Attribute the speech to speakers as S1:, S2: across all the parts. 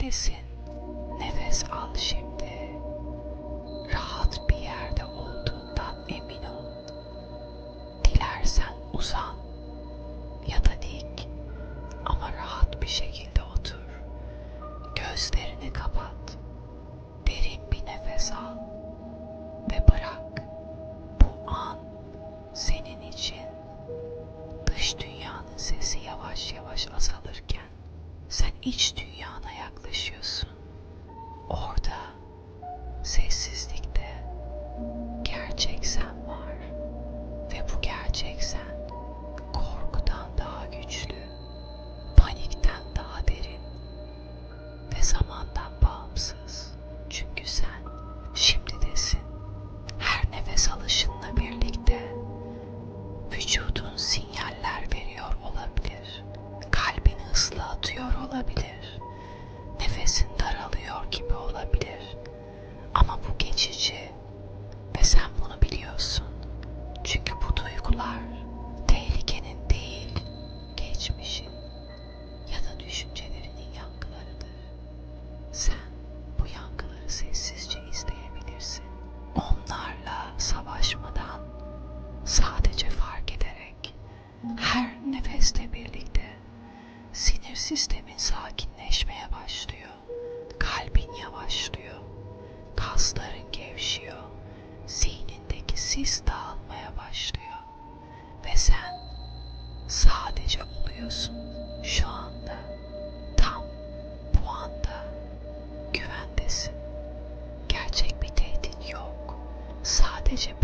S1: Neredesin? Nefes al şimdi. Rahat bir yerde olduğundan emin ol. Dilersen uzan ya da dik ama rahat bir şekilde otur. Gözlerini kapat. Derin bir nefes al ve bırak. Bu an senin için dış dünyanın sesi yavaş yavaş azalırken sen iç dünyana atıyor olabilir. Nefesin daralıyor gibi olabilir. Ama bu geçici ve sen bunu biliyorsun. Çünkü bu duygular tehlikenin değil, geçmişin ya da düşüncelerinin yankılarıdır. Sen bu yankıları sessizce izleyebilirsin. Onlarla savaşmadan sadece fark ederek her nefeste birlikte sistemin sakinleşmeye başlıyor. Kalbin yavaşlıyor. Kasların gevşiyor. Zihnindeki sis dağılmaya başlıyor. Ve sen sadece oluyorsun şu anda. Tam bu anda güvendesin. Gerçek bir tehdit yok. Sadece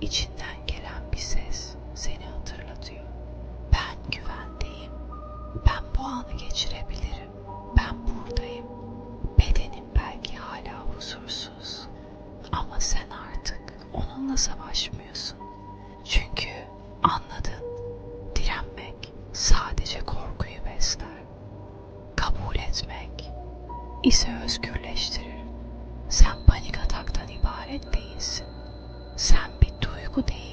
S1: içinden gelen bir ses seni hatırlatıyor. Ben güvendeyim. Ben bu anı geçirebilirim. Ben buradayım. Bedenin belki hala huzursuz. Ama sen artık onunla savaşmıyorsun. Çünkü anladın. Direnmek sadece korkuyu besler. Kabul etmek ise özgürleştirir. Sen panik ataktan ibaret değilsin. Sen bir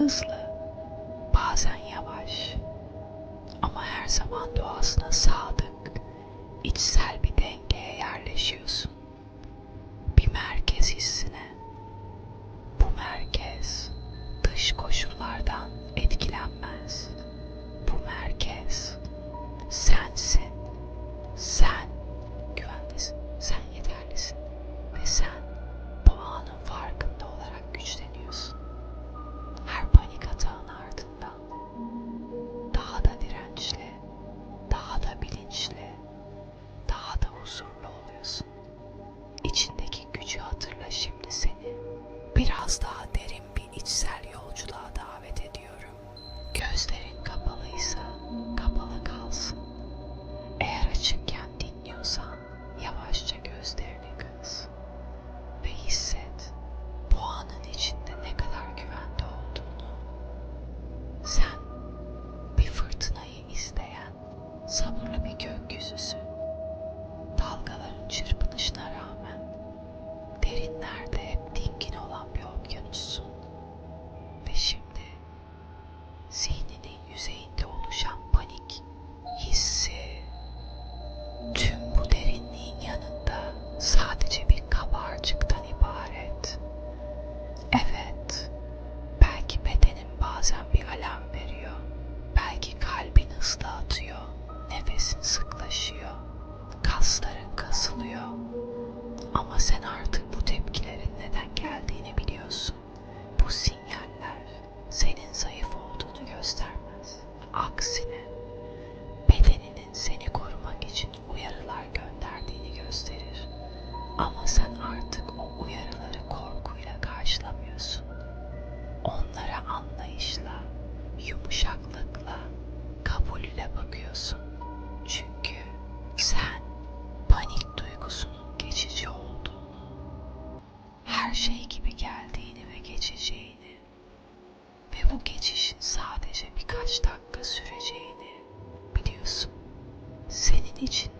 S1: hızlı, bazen yavaş. Ama her zaman doğasına sadık, içsel bir dengeye yerleşiyorsun. 一句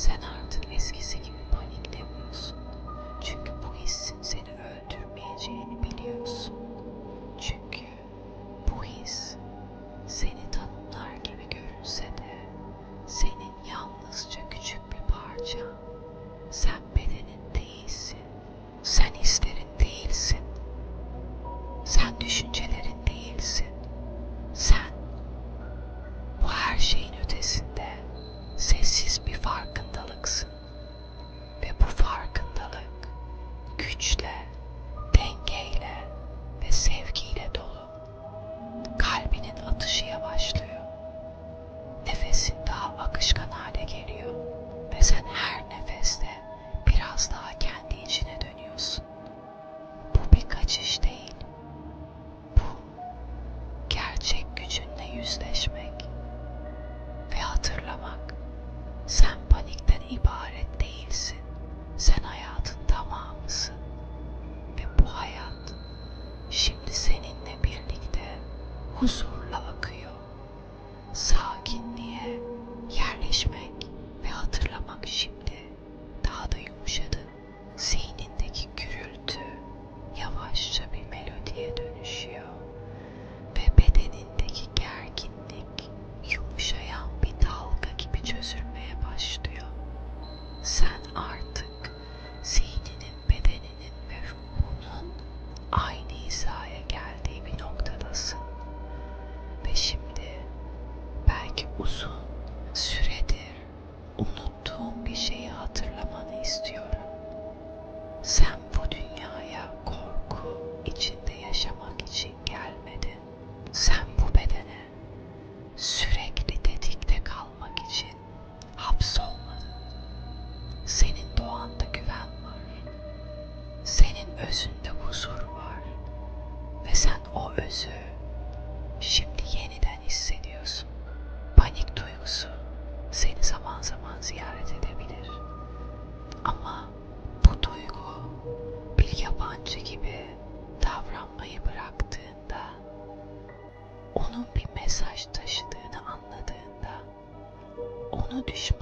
S1: Sen artık eskisi gibi paniklemiyorsun. Çünkü bu hissin seni öldürmeyeceğini biliyorsun. Çünkü bu his seni tanımlar gibi görünse de senin yalnızca küçük bir parça. Sen bedenin değilsin. Sen hislerin değilsin. Sen düşüncelerin değilsin. Sen bu her şeyin ötesinde yüzleşme. sanatçı gibi davranmayı bıraktığında, onun bir mesaj taşıdığını anladığında, onu düşman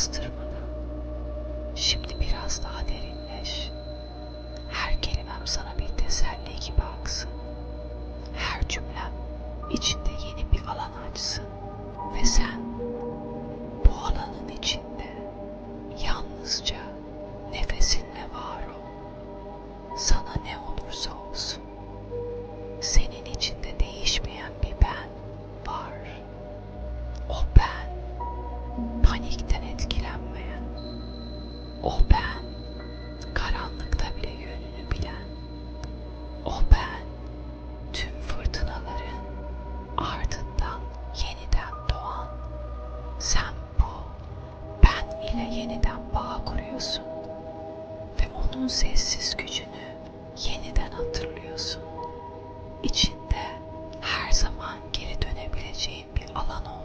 S1: yansıtırım. O ben, karanlıkta bile yönünü bilen. O ben, tüm fırtınaların ardından yeniden doğan. Sen bu, ben ile yeniden bağ kuruyorsun. Ve onun sessiz gücünü yeniden hatırlıyorsun. İçinde her zaman geri dönebileceğin bir alan oldu.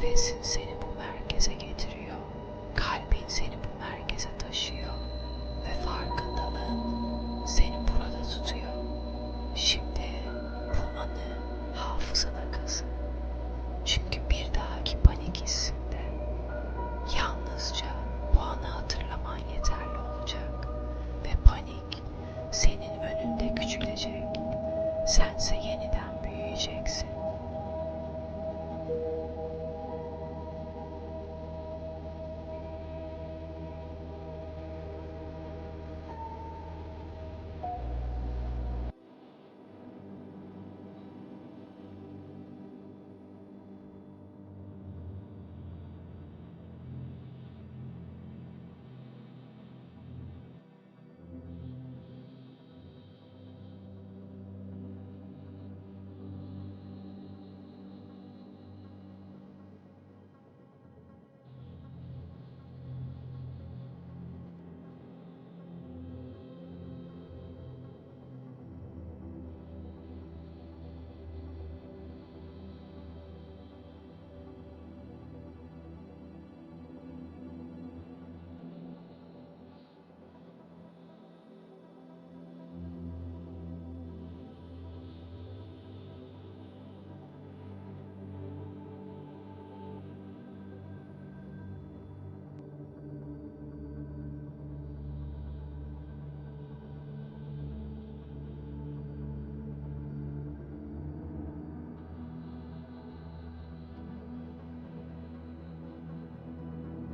S1: Nefesin seni bu merkeze getiriyor. Kalbin seni bu merkeze taşıyor. Ve farkındalığın seni burada tutuyor. Şimdi bu anı hafızana kazın. Çünkü bir dahaki panik hissinde yalnızca bu anı hatırlaman yeterli olacak. Ve panik senin önünde küçülecek. Sense yeniden büyüyeceksin.